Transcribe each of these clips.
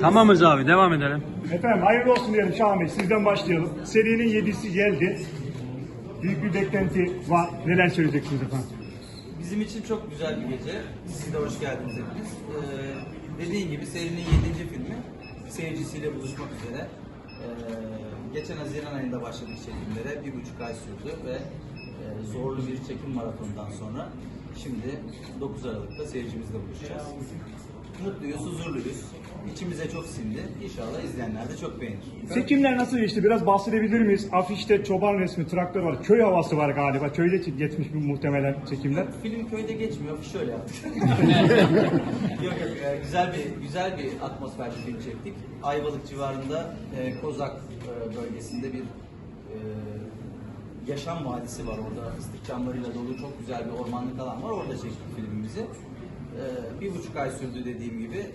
Tamamız abi devam edelim. Efendim hayırlı olsun diyelim Şahan Bey. Sizden başlayalım. Serinin yedisi geldi. Büyük bir beklenti var. Neler söyleyeceksiniz efendim? Bizim için çok güzel bir gece. Siz de hoş geldiniz hepiniz. Ee, dediğin gibi serinin 7. filmi seyircisiyle buluşmak üzere. Ee, geçen Haziran ayında başladık çekimlere. Bir buçuk ay sürdü ve e, zorlu bir çekim maratonundan sonra şimdi 9 Aralık'ta seyircimizle buluşacağız. Mutluyuz, huzurluyuz. İçimize çok sindi. İnşallah izleyenler de çok beğenir. Çekimler nasıl geçti? Biraz bahsedebilir miyiz? Afişte çoban resmi, traktör var. Köy havası var galiba. Köyde geçmiş bir muhtemelen çekimler. Film köyde geçmiyor, şöyle yaptık. yok yok, e, güzel bir güzel bir atmosferde film çektik. Ayvalık civarında e, Kozak e, bölgesinde bir e, yaşam vadisi var orada. Fıstık çamlarıyla dolu çok güzel bir ormanlık alan var. Orada çektik filmimizi. E, bir buçuk ay sürdü dediğim gibi.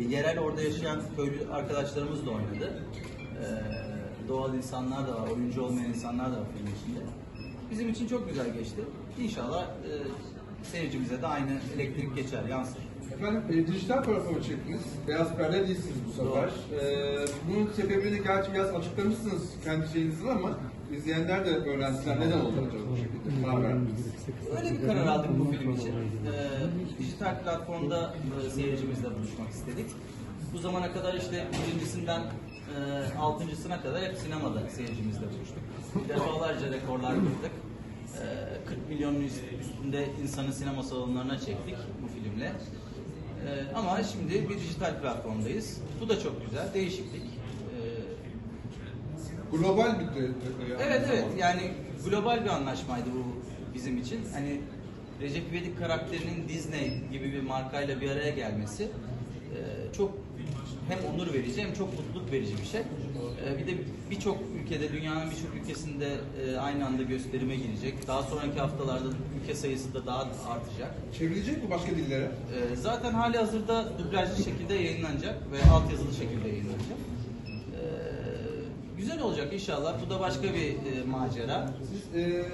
E, yerel orada yaşayan köylü arkadaşlarımız da oynadı. E, doğal insanlar da var, oyuncu olmayan insanlar da var filmin içinde. Bizim için çok güzel geçti. İnşallah e, seyircimize de aynı elektrik geçer, yansır. Efendim e, dijital platforma çektiniz. Beyaz perde değilsiniz bu sefer. E, bunun sebebini gerçi biraz açıklamışsınız kendi şeyinizin ama izleyenler de öğrensinler neden oldu acaba bu şekilde. Öyle bir karar aldık bu film için. E, dijital platformda e, seyircimizle buluşmak istedik. Bu zamana kadar işte birincisinden e, altıncısına kadar hep sinemada seyircimizle buluştuk. Defalarca rekorlar kırdık. E, 40 milyonun üstünde insanı sinema salonlarına çektik bu filmle. E, ama şimdi bir dijital platformdayız. Bu da çok güzel, değişiklik. Global bir de, de- de- Evet evet yani global bir anlaşmaydı bu bizim için. Hani Recep İvedik karakterinin Disney gibi bir markayla bir araya gelmesi e, çok hem onur verici hem çok mutluluk verici bir şey. E, bir de birçok ülkede, dünyanın birçok ülkesinde e, aynı anda gösterime girecek. Daha sonraki haftalarda ülke sayısı da daha artacak. Çevrilecek mi başka dillere? E, zaten hali hazırda dublajlı şekilde yayınlanacak ve altyazılı şekilde yayınlanacak. Güzel olacak inşallah. Bu da başka bir e, macera. Siz e,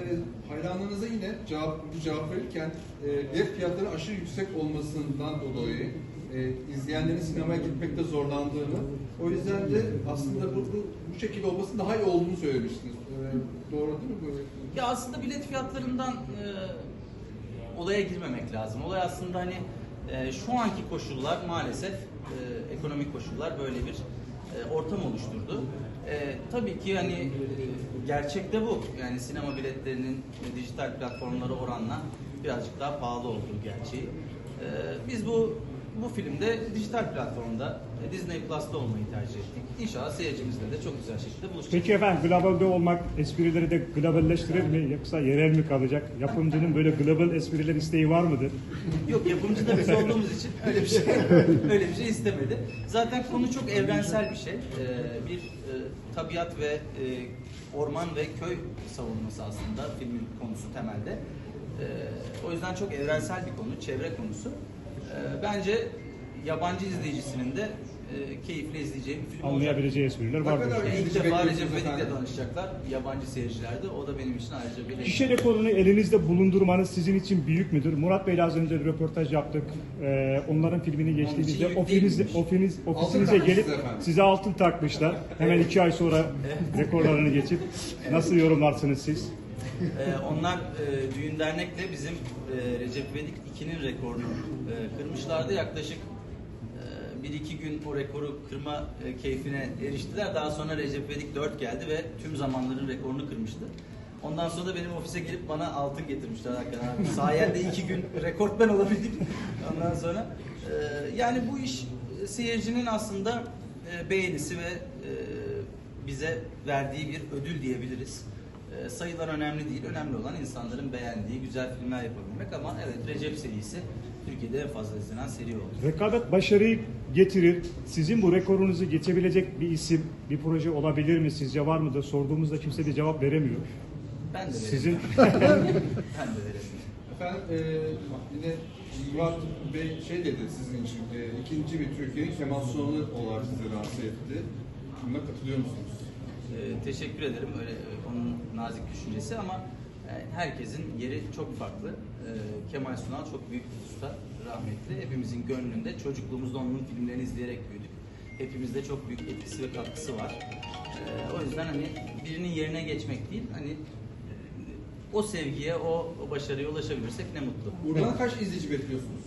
hayranlarınıza yine cevap, bu cevap verirken e, bilet fiyatları aşırı yüksek olmasından dolayı e, izleyenlerin sinemaya gitmekte zorlandığını, o yüzden de aslında bu, bu, bu şekilde olmasının daha iyi olduğunu söylemiştiniz. E, doğru değil mi? Böyle? Ya aslında bilet fiyatlarından e, olaya girmemek lazım. Olay aslında hani e, şu anki koşullar maalesef e, ekonomik koşullar böyle bir e, ortam oluşturdu. E, tabii ki hani e, gerçekte bu. Yani sinema biletlerinin e, dijital platformlara oranla birazcık daha pahalı olduğu gerçeği. E, biz bu bu filmde dijital platformda e, Disney Plus'ta olmayı tercih ettik. İnşallah seyircimizle de çok güzel şekilde buluşacağız. Peki efendim globalde olmak esprileri de globalleştirir mi yoksa yerel mi kalacak? Yapımcının böyle global espriler isteği var mıdır? Yok yapımcı da biz olduğumuz için öyle bir şey öyle bir şey istemedi. Zaten konu çok evrensel bir şey. Ee, bir e, tabiat ve e, orman ve köy savunması aslında filmin konusu temelde. Ee, o yüzden çok evrensel bir konu, çevre konusu. Ee, bence yabancı izleyicisinin de e, keyifle izleyeceği bir film olacak. Anlayabileceği espriler vardır. kadar- İlk defa Recep İvedik'le tanışacaklar yabancı seyircilerde. O da benim için ayrıca bir Gişe rekorunu elinizde bulundurmanız sizin için büyük müdür? Murat Bey'le az önce bir röportaj yaptık. Ee, onların filmini geçtiğimizde ofisinizde, değilmiş. ofiniz, ofisinize takmışız gelip efendim. size altın takmışlar. Hemen iki ay sonra rekorlarını geçip nasıl yorumlarsınız siz? Ee, onlar e, düğün dernekle bizim e, Recep İvedik 2'nin rekorunu e, kırmışlardı. Yaklaşık e, bir iki gün o rekoru kırma e, keyfine eriştiler. Daha sonra Recep İvedik 4 geldi ve tüm zamanların rekorunu kırmıştı. Ondan sonra da benim ofise gelip bana altın getirmişler hakikaten. abi. Sayende iki gün rekortmen olabildik. Ondan sonra e, yani bu iş e, seyircinin aslında e, beğenisi ve e, bize verdiği bir ödül diyebiliriz. E, sayılar önemli değil. Önemli olan insanların beğendiği güzel filmler yapabilmek ama evet Recep serisi Türkiye'de en fazla izlenen seri oldu. Rekabet başarıyı getirir. Sizin bu rekorunuzu geçebilecek bir isim, bir proje olabilir mi? Sizce var mıdır? Sorduğumuzda kimse de cevap veremiyor. Ben de Sizin ben de veremiyorum. Efendim e, yine Murat Bey şey dedi sizin için e, ikinci bir Türkiye'nin Kemal Sunal'ı olarak sizi rahatsız etti. Buna katılıyor musunuz? Ee, teşekkür ederim öyle e, onun nazik düşüncesi ama e, herkesin yeri çok farklı. Ee, Kemal Sunal çok büyük bir usta, rahmetli. Hepimizin gönlünde çocukluğumuzda onun filmlerini izleyerek büyüdük. hepimizde çok büyük etkisi ve katkısı var. Ee, o yüzden hani birinin yerine geçmek değil, hani e, o sevgiye, o, o başarıya ulaşabilirsek ne mutlu. Buradan kaç izleyici bekliyorsunuz?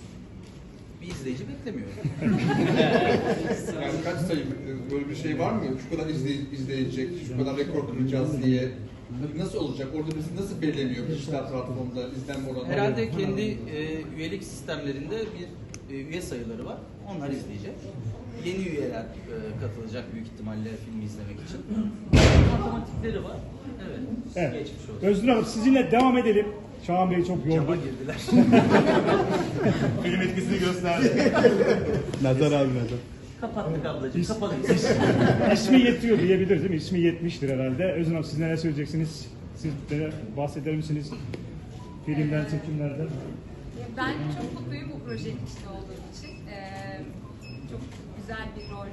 Bir izleyici beklemiyorum. Yani kaç sayı böyle bir şey var mı? Şu kadar izley- izleyecek, şu kadar rekor kıracağız diye. Nasıl olacak? Orada biz nasıl belirleniyor dijital platformda izlenme oranı? Herhalde kendi e, üyelik sistemlerinde bir e, üye sayıları var. Onlar izleyecek. Yeni üyeler e, katılacak büyük ihtimalle filmi izlemek için. Matematikleri var. Evet. Evet. Geçmiş olsun. Özgür Hanım sizinle devam edelim. Şahan Bey çok Cama yordu. girdiler. Film etkisini gösterdi. Nazar abi nazar. Kapattık ablacığım. Kapalıyız. İsmi yetiyor diyebiliriz değil mi? İsmi yetmiştir herhalde. Hanım siz neler söyleyeceksiniz? Siz de bahseder misiniz? Filmden, çekimlerden. Ben çok mutluyum bu projenin içinde olduğum için. Ee, çok güzel bir rol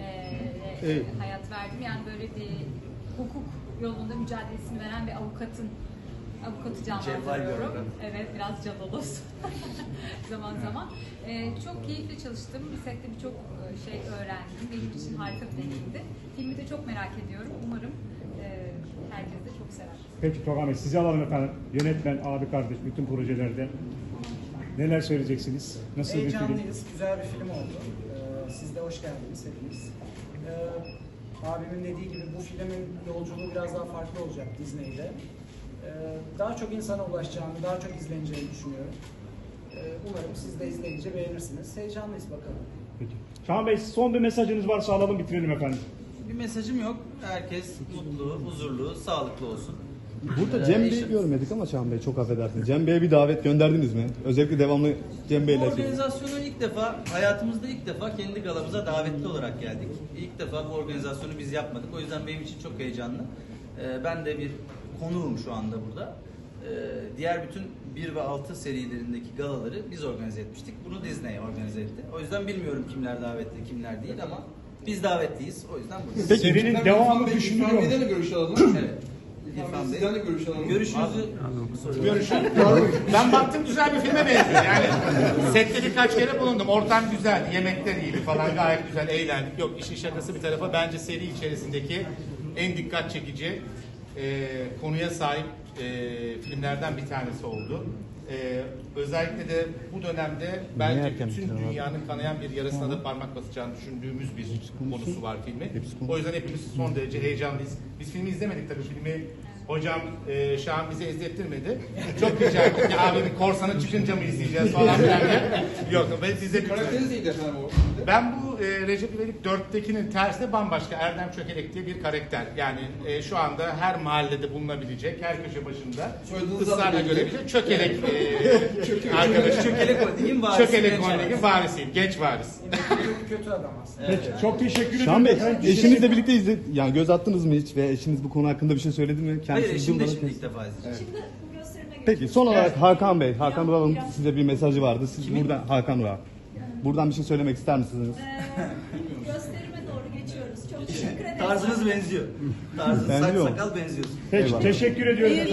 e, Evet. hayat verdim. Yani böyle bir hukuk yolunda mücadelesini veren bir avukatın avukatı canlandırıyorum. Evet, biraz cadalos zaman zaman. Ee, çok keyifle çalıştım. Bir sette birçok e, şey öğrendim. Benim için harika bir deneyimdi. Filmi de çok merak ediyorum. Umarım e, herkes de çok sever. Peki Togan Bey sizi alalım efendim. Yönetmen, abi kardeş bütün projelerde. Neler söyleyeceksiniz? Nasıl bir film? Güzel bir film oldu. Ee, siz de hoş geldiniz hepiniz. Ee, abimin dediği gibi bu filmin yolculuğu biraz daha farklı olacak Disney'de. Ee, daha çok insana ulaşacağını, daha çok izleneceğini düşünüyorum. Ee, umarım siz de izleyince beğenirsiniz. Heyecanlıyız bakalım. Peki. Şahan Bey son bir mesajınız varsa alalım bitirelim efendim. bir mesajım yok. Herkes mutlu, huzurlu, sağlıklı olsun. Burada Cem Bey'i görmedik ama Şahan Bey çok affedersiniz. Cem Bey'e bir davet gönderdiniz mi? Özellikle devamlı Cem Bey'le. Bu organizasyonu ilk defa, hayatımızda ilk defa kendi galamıza davetli olarak geldik. İlk defa bu organizasyonu biz yapmadık. O yüzden benim için çok heyecanlı. Ee, ben de bir konuğum şu anda burada. Ee, diğer bütün 1 ve 6 serilerindeki galaları biz organize etmiştik. Bunu Disney organize etti. O yüzden bilmiyorum kimler davetli, kimler değil ama biz davetliyiz. O yüzden buradayız. Peki. Serinin devamı İrfan düşünülüyor İrfan mu? Bey'den de görüş alalım. Evet. İrfan İrfan Bey Bey. sizden de görüş alalım. Görüşünüzü Görüşün. ben baktım güzel bir filme benziyor. Yani sette birkaç kere bulundum. Ortam güzel, yemekler iyiydi falan gayet güzel, eğlendik. Yok işin şakası bir tarafa bence seri içerisindeki en dikkat çekici e, konuya sahip e, filmlerden bir tanesi oldu. E, özellikle de bu dönemde bence bütün dünyanın kanayan bir yarasına da parmak basacağını düşündüğümüz bir konusu var konuşsun. O yüzden hepimiz son derece heyecanlıyız. Biz filmi izlemedik tabii filmi Hocam e, Şahan bize izlettirmedi. Çok rica ettik ki abi bir korsanı çıkınca mı izleyeceğiz falan filan diye. Yok ben size Karakteriniz neydi efendim o ben bu e, Recep İvedik 4'tekinin tersine bambaşka Erdem Çökelek diye bir karakter. Yani e, şu anda her mahallede bulunabilecek, her köşe başında ısrarla görebilecek Çökelek e, arkadaş. Çökelek Holding'in varisi. Çökelek Holding'in varisiyim, genç varis. Kötü, kötü adam aslında. Peki, çok teşekkür ederim. Şahan Bey efendim. eşinizle birlikte izle yani göz attınız mı hiç ve eşiniz bu konu hakkında bir şey söyledi mi? Hayır Kendisi eşim de şimdi ilk defa izleyecek. Şimdi bu gösterime Peki son olarak Hakan Bey, Hakan Ural'ın size bir mesajı vardı. Siz buradan Hakan Ural. Buradan bir şey söylemek ister misiniz? Ee, gösterime doğru geçiyoruz. Çok teşekkür ederim. Tarzınız benziyor. Tarzınız Benziyor mu? sakal benziyorsun. Peki, Eyvallah. teşekkür ediyoruz.